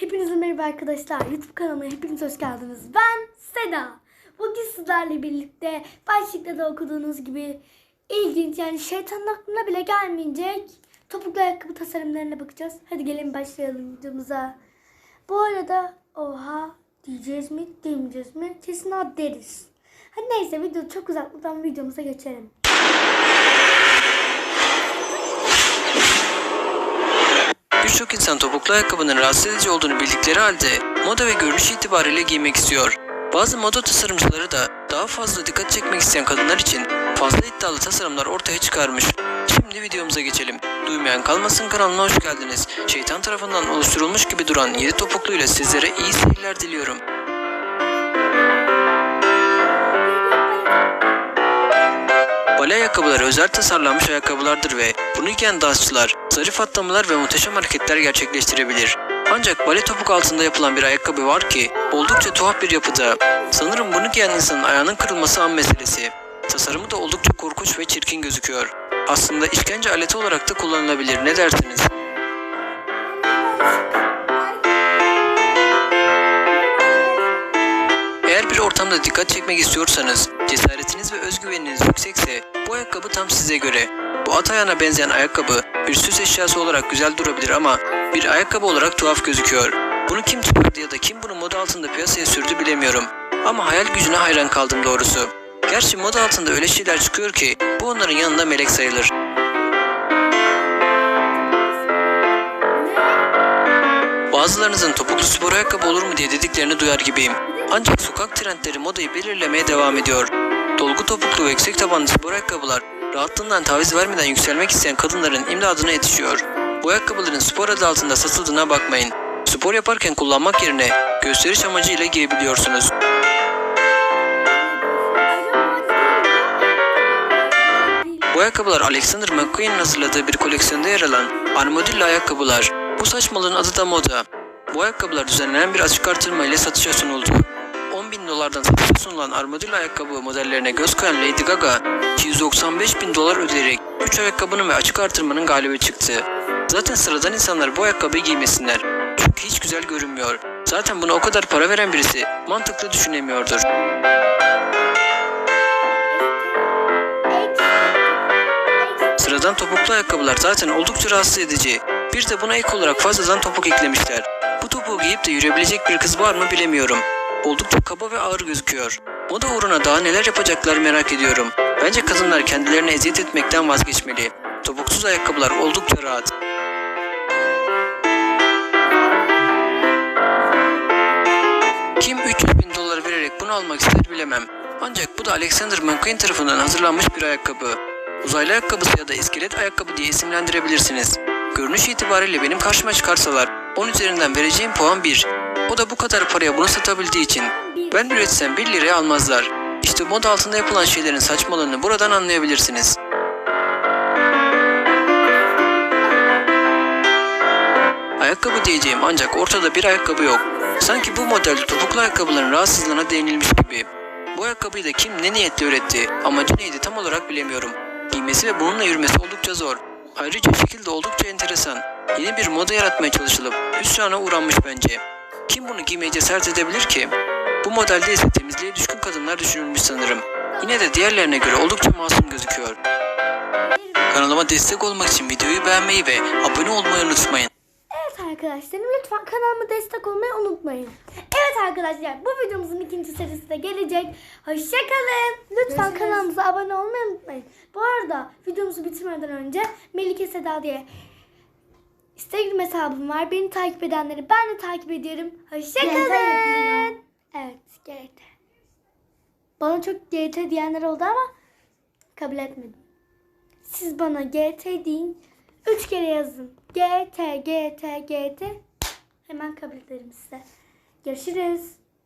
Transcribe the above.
Hepinize merhaba arkadaşlar. YouTube kanalıma hepiniz hoş geldiniz. Ben Seda. Bugün sizlerle birlikte başlıkta da okuduğunuz gibi ilginç yani şeytanın aklına bile gelmeyecek topuklu ayakkabı tasarımlarına bakacağız. Hadi gelin başlayalım videomuza. Bu arada oha diyeceğiz mi demeyeceğiz mi kesin deriz. Hadi neyse video çok uzatmadan videomuza geçelim. Birçok insan topuklu ayakkabının rahatsız edici olduğunu bildikleri halde moda ve görünüş itibariyle giymek istiyor. Bazı moda tasarımcıları da daha fazla dikkat çekmek isteyen kadınlar için fazla iddialı tasarımlar ortaya çıkarmış. Şimdi videomuza geçelim. Duymayan kalmasın kanalına hoş geldiniz. Şeytan tarafından oluşturulmuş gibi duran 7 topukluyla sizlere iyi seyirler diliyorum. Ayakkabıları özel tasarlanmış ayakkabılardır ve bunu giyen dansçılar zarif atlamalar ve muhteşem hareketler gerçekleştirebilir. Ancak bale topuk altında yapılan bir ayakkabı var ki oldukça tuhaf bir yapıda. Sanırım bunu giyen insanın ayağının kırılması an meselesi. Tasarımı da oldukça korkunç ve çirkin gözüküyor. Aslında işkence aleti olarak da kullanılabilir ne dersiniz? Eğer bir ortamda dikkat çekmek istiyorsanız, cesaretiniz ve özgüveniniz yüksekse bu ayakkabı tam size göre. Bu at ayağına benzeyen ayakkabı bir süs eşyası olarak güzel durabilir ama bir ayakkabı olarak tuhaf gözüküyor. Bunu kim çıkardı ya da kim bunu moda altında piyasaya sürdü bilemiyorum. Ama hayal gücüne hayran kaldım doğrusu. Gerçi moda altında öyle şeyler çıkıyor ki bu onların yanında melek sayılır. Bazılarınızın topuklu spor ayakkabı olur mu diye dediklerini duyar gibiyim. Ancak sokak trendleri modayı belirlemeye devam ediyor. Dolgu topuklu ve yüksek tabanlı spor ayakkabılar rahatlığından taviz vermeden yükselmek isteyen kadınların imdadına yetişiyor. Bu ayakkabıların spor adı altında satıldığına bakmayın. Spor yaparken kullanmak yerine gösteriş amacıyla giyebiliyorsunuz. Bu ayakkabılar Alexander McQueen'in hazırladığı bir koleksiyonda yer alan armadillo ayakkabılar. Bu saçmalığın adı da moda. Bu ayakkabılar düzenlenen bir açık artırma ile satışa sunuldu. 10 bin dolardan satışa sunulan armadillo ayakkabı modellerine göz koyan Lady Gaga, 295 bin dolar ödeyerek 3 ayakkabının ve açık artırmanın galibi çıktı. Zaten sıradan insanlar bu ayakkabıyı giymesinler. Çünkü hiç güzel görünmüyor. Zaten buna o kadar para veren birisi mantıklı düşünemiyordur. Sıradan topuklu ayakkabılar zaten oldukça rahatsız edici. Bir de buna ek olarak fazladan topuk eklemişler. Bu topuğu giyip de yürüyebilecek bir kız var mı bilemiyorum. Oldukça kaba ve ağır gözüküyor. Moda uğruna daha neler yapacaklar merak ediyorum. Bence kadınlar kendilerine eziyet etmekten vazgeçmeli. Topuksuz ayakkabılar oldukça rahat. Kim 300 bin dolar vererek bunu almak ister bilemem. Ancak bu da Alexander McQueen tarafından hazırlanmış bir ayakkabı. Uzaylı ayakkabısı ya da iskelet ayakkabı diye isimlendirebilirsiniz. Görünüş itibariyle benim karşıma çıkarsalar 10 üzerinden vereceğim puan 1. O da bu kadar paraya bunu satabildiği için. Ben üretsem 1 liraya almazlar. İşte moda altında yapılan şeylerin saçmalığını buradan anlayabilirsiniz. Ayakkabı diyeceğim ancak ortada bir ayakkabı yok. Sanki bu model topuklu ayakkabıların rahatsızlığına değinilmiş gibi. Bu ayakkabıyı da kim ne niyetle üretti, amacı neydi tam olarak bilemiyorum. Giymesi ve bununla yürümesi oldukça zor. Ayrıca şekil de oldukça enteresan. Yeni bir moda yaratmaya çalışılıp hüsrana uğranmış bence. Kim bunu giymeye cesaret edebilir ki? Bu modelde ise temizliğe düşkün kadınlar düşünülmüş sanırım. Yine de diğerlerine göre oldukça masum gözüküyor. Kanalıma destek olmak için videoyu beğenmeyi ve abone olmayı unutmayın. Evet arkadaşlarım lütfen kanalıma destek olmayı unutmayın. Evet arkadaşlar bu videomuzun ikinci serisi de gelecek. Hoşçakalın. Lütfen kanalımıza abone olmayı unutmayın. Bu arada videomuzu bitirmeden önce Melike Seda diye Instagram hesabım var. Beni takip edenleri ben de takip ediyorum. Hoşçakalın. Evet GT. Bana çok GT diyenler oldu ama kabul etmedim. Siz bana GT deyin. Üç kere yazın. GT, GT, GT. Hemen kabul ederim size. Görüşürüz.